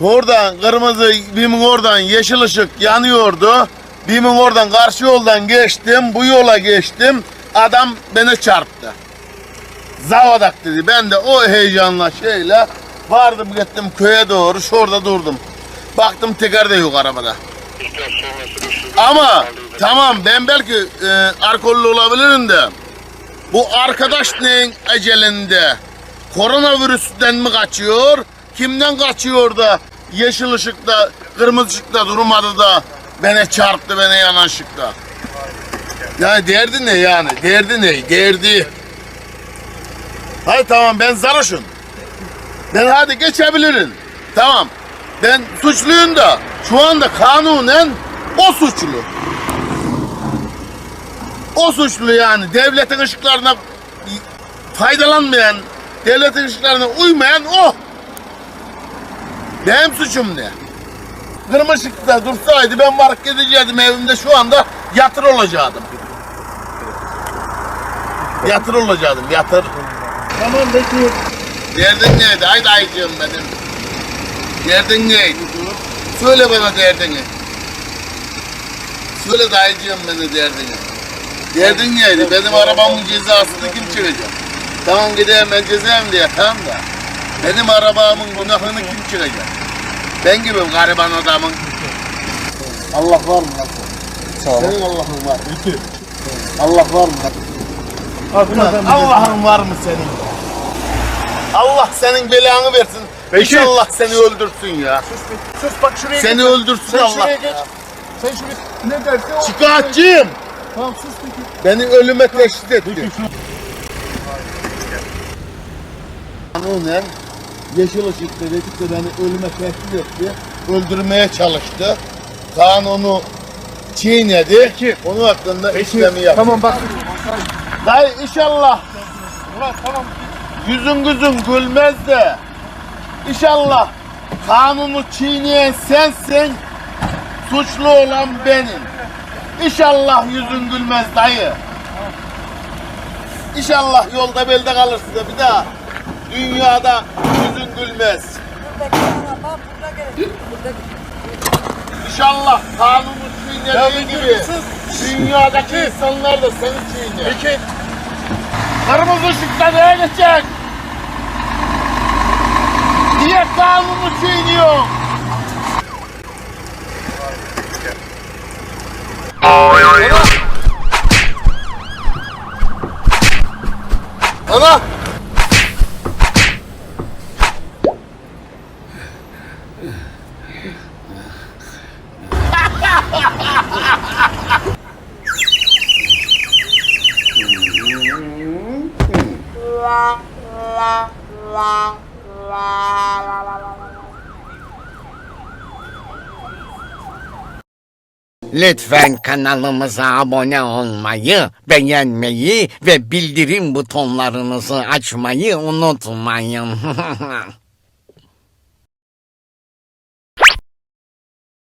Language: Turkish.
Oradan kırmızı bimin oradan yeşil ışık yanıyordu. Bimin oradan karşı yoldan geçtim. Bu yola geçtim. Adam beni çarptı. Zavadak dedi. Ben de o heyecanla şeyle vardım gittim köye doğru. Şurada durdum. Baktım teker de yok arabada. Ama tamam ben belki e, alkollü olabilirim de bu arkadaş neyin ecelinde? Koronavirüsten mi kaçıyor? Kimden kaçıyor da yeşil ışıkta, kırmızı ışıkta durmadı da beni çarptı beni yanan ışıkta? Yani derdi ne yani? Derdi ne? Derdi. Hayır tamam ben sarhoşum. Ben hadi geçebilirim. Tamam. Ben suçluyum da şu anda kanunen o suçlu. O suçlu yani devletin ışıklarına faydalanmayan, devletin ışıklarına uymayan o. Benim suçum ne? Kırmızı ışıkta dursaydı ben varıp gidecektim evimde şu anda yatır olacaktım. Yatır olacaktım, yatır. Tamam peki. Derdin neydi? Haydi ayıcığım benim. Derdin neydi? Söyle bana derdini. Söyle dayıcığım bana derdini. Derdin neydi? Benim arabamın cezasını kim çekecek? Tamam gideyim ben cezayım diye tamam da. Benim arabamın günahını kim çekecek? Ben gibi gariban adamın. Allah var mı? Sağ. Senin Allah'ın var. Allah var mı. Allah'ın var mı senin? Allah senin belanı versin. Peki. İnşallah seni öldürsün ya. Sus, bir- sus bak şuraya Seni geç. öldürsün Sen Allah. şuraya geç. Sen şuraya ne derse o. Şikayetçiyim. Tamam sus peki. Beni ölüme teşhis etti. Kanunen yeşil ışıkta dedik de beni ölüme tehdit etti. Öldürmeye çalıştı. Kanunu çiğnedi. Peki. Onun hakkında işlemi yaptı. Tamam bak. Dayı inşallah Ulan tamam. yüzün gözün gülmez de inşallah kanunu çiğneyen sensin suçlu olan benim. İnşallah yüzün gülmez dayı. İnşallah yolda belde kalırsın da bir daha dünyada yüzün gülmez. İnşallah kanunu çiğnediği gibi dünyadaki insanlar da seni çiğner. Peki. Kırmızı ışıkta neye geçecek? Niye kanunu çiğniyor? Ana! Ana! Lütfen kanalımıza abone olmayı, beğenmeyi ve bildirim butonlarınızı açmayı unutmayın.